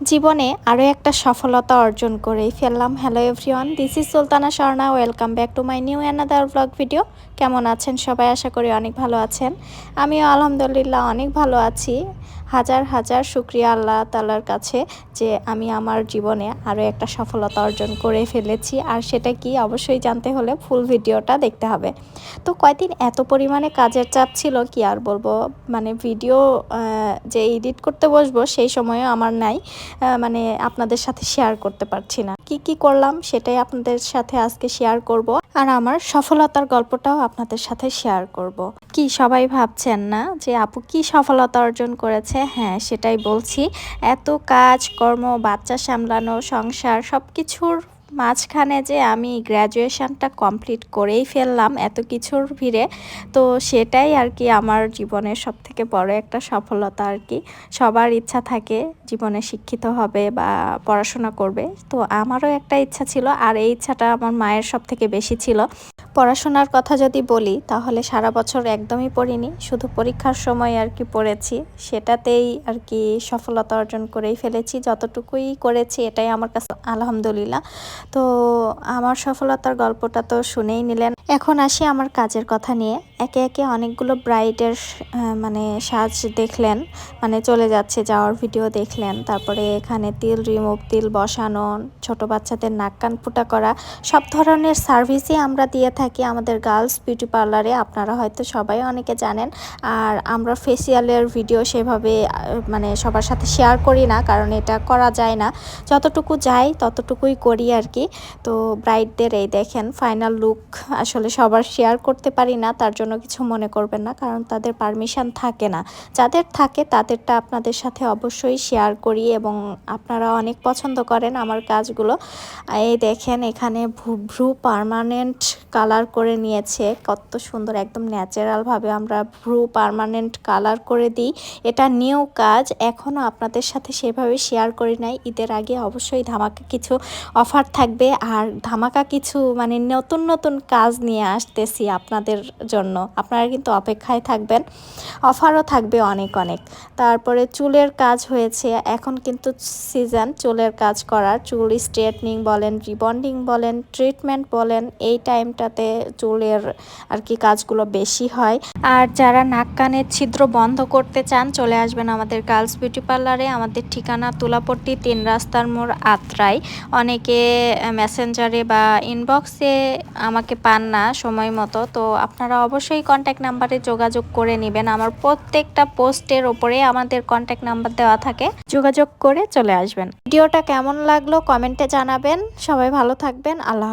জীবনে আরও একটা সফলতা অর্জন করেই ফেললাম। Hello everyone this is Sultana Sharna welcome back to my new another blog video কেমন আছেন সবাই? আশা করি অনেক ভালো আছেন। আমিও আলহামদুলিল্লাহ অনেক ভালো আছি। হাজার হাজার শুক্রিয়া আল্লাহ তালার কাছে যে আমি আমার জীবনে আরও একটা সফলতা অর্জন করে ফেলেছি। আর সেটা কি অবশ্যই জানতে হলে ফুল ভিডিওটা দেখতে হবে। তো কয়দিন এত পরিমাণে কাজের চাপ ছিল কি আর বলব? মানে ভিডিও যে এডিট করতে বসবো সেই সময়ও আমার নাই। মানে আপনাদের সাথে শেয়ার করতে পারছি না। কি কি করলাম সেটাই আপনাদের সাথে আজকে শেয়ার করব। আর আমার সফলতার গল্পটাও আপনাদের সাথে শেয়ার করব। কি সবাই ভাবছেন না যে আপু কি সফলতা অর্জন করেছে? হ্যাঁ সেটাই বলছি। এত কাজ, কর্ম, বাচ্চা সামলানো, সংসার সব কিছুর মাঝখানে যে আমি গ্র্যাজুয়েশনটা কমপ্লিট করেই ফেললাম এত কিছুর ভিড়ে, তো সেটাই আর কি আমার জীবনের সব থেকে বড় একটা সফলতা আর কি। সবার ইচ্ছা থাকে জীবনে শিক্ষিত হবে বা পড়াশোনা করবে, তো আমারও একটা ইচ্ছা ছিল আর এই ইচ্ছাটা আমার মায়ের সব থেকে বেশি ছিল। পড়াশোনার কথা যদি বলি, তাহলে সারা বছর একদমই পড়িনি। শুধু পরীক্ষার সময় আর কি পড়েছি। সেটাতেই আর কি সফলতা অর্জন করেই ফেলেছি। যতটুকুই করেছি, এটাই আমার কাছে আলহামদুলিল্লাহ। তো আমার সফলতার গল্পটা তো শুনেই নিলেন। এখন আসি আমার কাজের কথা নিয়ে। একে একে অনেকগুলো ব্রাইডের মানে সাজ দেখলেন। মানে চলে যাচ্ছে, যাওয়ার ভিডিও দেখলেন। তারপরে এখানে তিল রিমুভ, তিল বসানো, ছোট বাচ্চাদের নাক কান ফুটা করা। সব ধরনের সার্ভিসই আমরা দিয়ে থাকি। আমাদের গার্লস বিউটি পার্লারে, আপনারা হয়তো সবাই অনেকে জানেন। আর আমরা ফেসিয়ালের ভিডিও সেভাবে মানে সবার সাথে শেয়ার করি না, কারণ এটা করা যায় না। যতটুকু যাই, ততটুকুই করি আর কি। তো ব্রাইডদের এই দেখেন ফাইনাল লুক আসলে সবার শেয়ার করতে পারি না, তার জন্য কিছু মনে করবেন না, কারণ তাদের পারমিশন থাকে না। যাদের থাকে, তাদেরটা আপনাদের সাথে অবশ্যই শেয়ার করি এবং আপনারা অনেক পছন্দ করেন আমার কাজগুলো। এই দেখেন, এখানে ভ্রু পারমানেন্ট কালার করে নিয়েছে। কত সুন্দর, একদম ন্যাচারালভাবে আমরা ভ্রু পারমানেন্ট কালার করে দিই। এটা নিউ কাজ এখনও আপনাদের সাথে সেভাবে শেয়ার করি নাই। ঈদের আগে অবশ্যই ধামাকা কিছু অফার থাকবে। আর ধামাকা কিছু মানে নতুন নতুন কাজ নিয়ে আসতেছি আপনাদের জন্য। আপনারা কিন্তু অপেক্ষায় থাকবেন। অফারও থাকবে অনেক অনেক। তারপরে চুলের কাজ হয়েছে। এখন কিন্তু সিজন চুলের কাজ করার। চুল স্ট্রেটনিং বলেন রিবন্ডিং বলেন ট্রিটমেন্ট বলেন, এই টাইমটাতে চুলের আর কি কাজগুলো বেশি হয়। আর যারা নাক কানের ছিদ্র বন্ধ করতে চান, চলে আসবেন আমাদের গার্লস বিউটি পার্লারে। আমাদের ঠিকানা তুলাপট্টি তিন রাস্তার মোড় আত্রাই। অনেকে মেসেঞ্জারে বা ইনবক্সে আমাকে পান না সময় মতো। তো আপনারা অবশ্যই কন্ট্যাক্ট নাম্বারে যোগাযোগ করে নেবেন। আমার প্রত্যেকটা পোস্টের ওপরে আমাদের কন্ট্যাক্ট নাম্বার দেওয়া থাকে। যোগাযোগ করে চলে আসবেন। ভিডিওটা কেমন লাগল কমেন্টে জানাবেন। সবাই ভালো থাকবেন। আল্লাহ